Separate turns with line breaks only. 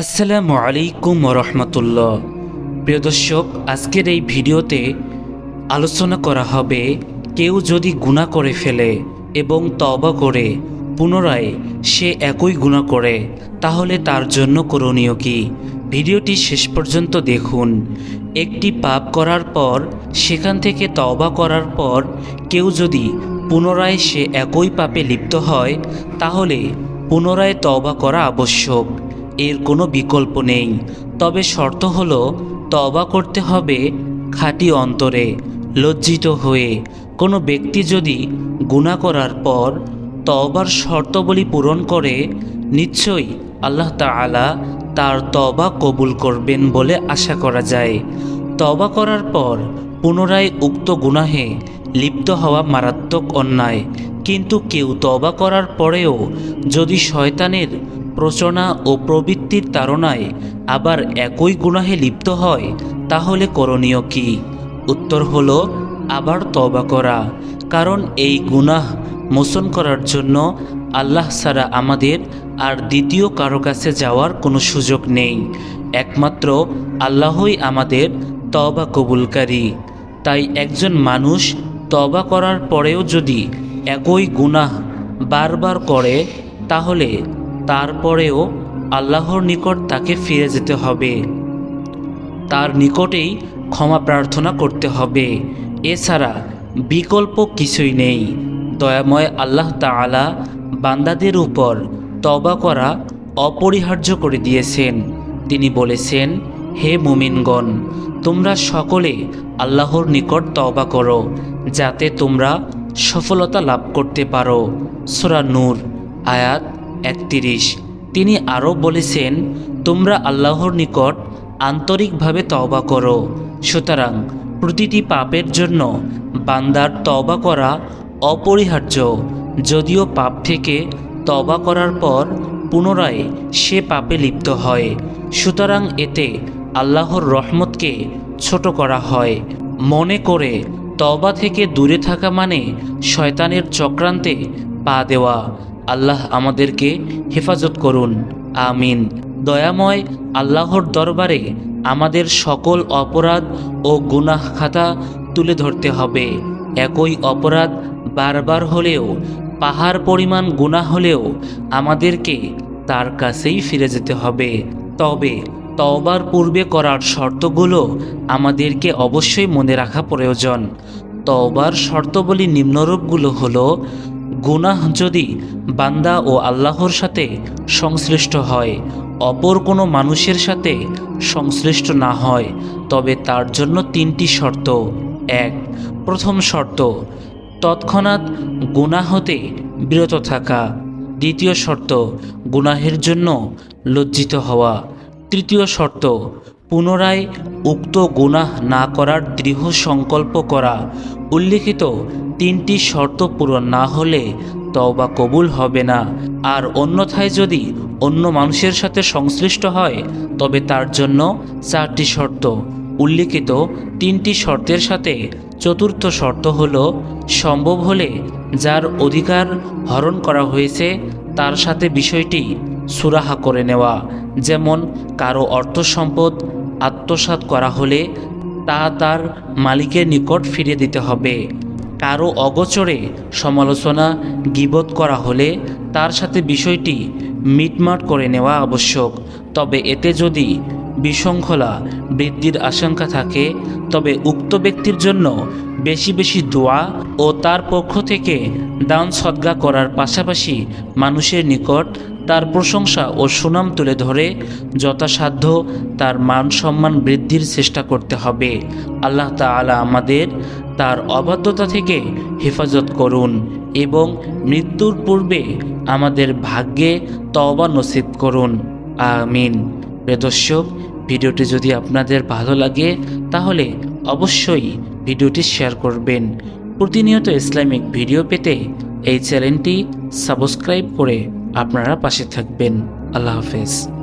আসসালামু আলাইকুম রহমতুল্লাহ। প্রিয় দর্শক, আজকের এই ভিডিওতে আলোচনা করা হবে কেউ যদি গুণা করে ফেলে এবং তবা করে, পুনরায় সে একই গুণা করে, তাহলে তার জন্য করণীয় কি? ভিডিওটি শেষ পর্যন্ত দেখুন। একটি পাপ করার পর, সেখান থেকে তবা করার পর কেউ যদি পুনরায় সে একই পাপে লিপ্ত হয়, তাহলে পুনরায় তবা করা আবশ্যক। এর কোনো বিকল্প নেই। তবে শর্ত হলো তবা করতে হবে খাঁটি অন্তরে, লজ্জিত হয়ে। কোনো ব্যক্তি যদি গুণা করার পর তবার শর্তবলী পূরণ করে, নিশ্চয়ই আল্লাহ তাআলা তার তবা কবুল করবেন বলে আশা করা যায়। তবা করার পর পুনরায় উক্ত গুনাহে লিপ্ত হওয়া মারাত্মক অন্যায়। কিন্তু কেউ তবা করার পরেও যদি শয়তানের প্রচনা ও প্রবৃত্তির তাড়নায় আবার একই গুনাহে লিপ্ত হয়, তাহলে করণীয় কি? উত্তর হল, আবার তবা করা। কারণ এই গুনাহ মোচন করার জন্য আল্লাহ ছাড়া আমাদের আর দ্বিতীয় কারও কাছে যাওয়ার কোনো সুযোগ নেই। একমাত্র আল্লাহই আমাদের তবা কবুলকারী। তাই একজন মানুষ তবা করার পরেও যদি একই গুনাহ বারবার করে, তাহলে তারপরেও আল্লাহর নিকট তাকে ফিরে যেতে হবে। তার নিকটেই ক্ষমা প্রার্থনা করতে হবে। এছাড়া বিকল্প কিছুই নেই। দয়াময় আল্লাহ তাআলা বান্দাদের উপর তবা করা অপরিহার্য করে দিয়েছেন। তিনি বলেছেন, হে মুমিনগণ, তোমরা সকলে আল্লাহর নিকট তবা করো, যাতে তোমরা সফলতা লাভ করতে পারো। সোরা নূর, আয়াত একত্রিশ। তিনি আরও বলেছেন, তোমরা আল্লাহর নিকট আন্তরিকভাবে তওবা করো। সুতরাং প্রতিটি পাপের জন্য বান্দার তওবা করা অপরিহার্য। যদিও পাপ থেকে তবা করার পর পুনরায় সে পাপে লিপ্ত হয়। সুতরাং এতে আল্লাহর রহমতকে ছোট করা হয়। মনে করে তবা থেকে দূরে থাকা মানে শয়তানের চক্রান্তে পা দেওয়া। আল্লাহ আমাদেরকে হেফাজত করুন, আমিন। দয়াময় আল্লাহর দরবারে আমাদের সকল অপরাধ ও গুনাহ খাতা তুলে ধরতে হবে। একই অপরাধ বারবার হলেও, পাহাড় পরিমাণ গুনাহ হলেও আমাদেরকে তার কাছেই ফিরে যেতে হবে। তবে তওবার পূর্বে করার শর্তগুলো আমাদেরকে অবশ্যই মনে রাখা প্রয়োজন। তওবার শর্তবলী নিম্নরূপগুলো হলো গুনাহ যদি বান্দা ও আল্লাহর সাথে সংশ্লিষ্ট হয়, অপর কোনো মানুষের সাথে সংশ্লিষ্ট না হয়, তবে তার জন্য তিনটি শর্ত। এক, প্রথম শর্ত, তৎক্ষণাৎ গুনাহ হতে বিরত থাকা। দ্বিতীয় শর্ত, গুনাহের জন্য লজ্জিত হওয়া। তৃতীয় শর্ত, পুনরায় উক্ত গুনাহ না করার দৃঢ় সংকল্প করা। উল্লিখিত তিনটি শর্ত পূরণ না হলে তওবা কবুল হবে না। আর অন্যথায় যদি অন্য মানুষের সাথে সংশ্লিষ্ট হয়, তবে তার জন্য চারটি শর্ত। উল্লিখিত তিনটি শর্তের সাথে চতুর্থ শর্ত হল, সম্ভব হলে যার অধিকার হরণ করা হয়েছে, তার সাথে বিষয়টি সুরাহা করে নেওয়া। যেমন, কারও অর্থ সম্পদ আত্মসাৎ করা হলে তা তার মালিকের নিকট ফিরিয়ে দিতে হবে। কারও অগোচরে সমালোচনা গিবত করা হলে তার সাথে বিষয়টি মিটমাট করে নেওয়া আবশ্যক। তবে এতে যদি বিশৃঙ্খলা বৃদ্ধির আশঙ্কা থাকে, তবে উক্ত ব্যক্তির জন্য বেশি বেশি দোয়া ও তার পক্ষ থেকে দান সদ্গা করার পাশাপাশি মানুষের নিকট তার প্রশংসা ও সুনাম তুলে ধরে, যথাসাধ্য তার মান সম্মান বৃদ্ধির চেষ্টা করতে হবে। আল্লাহ তাআলা আমাদের তার অবাধ্যতা থেকে হেফাজত করুন এবং মৃত্যুর পূর্বে আমাদের ভাগ্যে তওবা নসিব করুন। আমিন। প্রিয় দর্শক, ভিডিওটি যদি আপনাদের ভালো লাগে, তাহলে অবশ্যই ভিডিওটি শেয়ার করবেন। প্রতিনিয়ত ইসলামিক ভিডিও পেতে এই চ্যানেলটি সাবস্ক্রাইব করে আপনারা পাশে থাকবেন। আল্লাহ হাফেজ।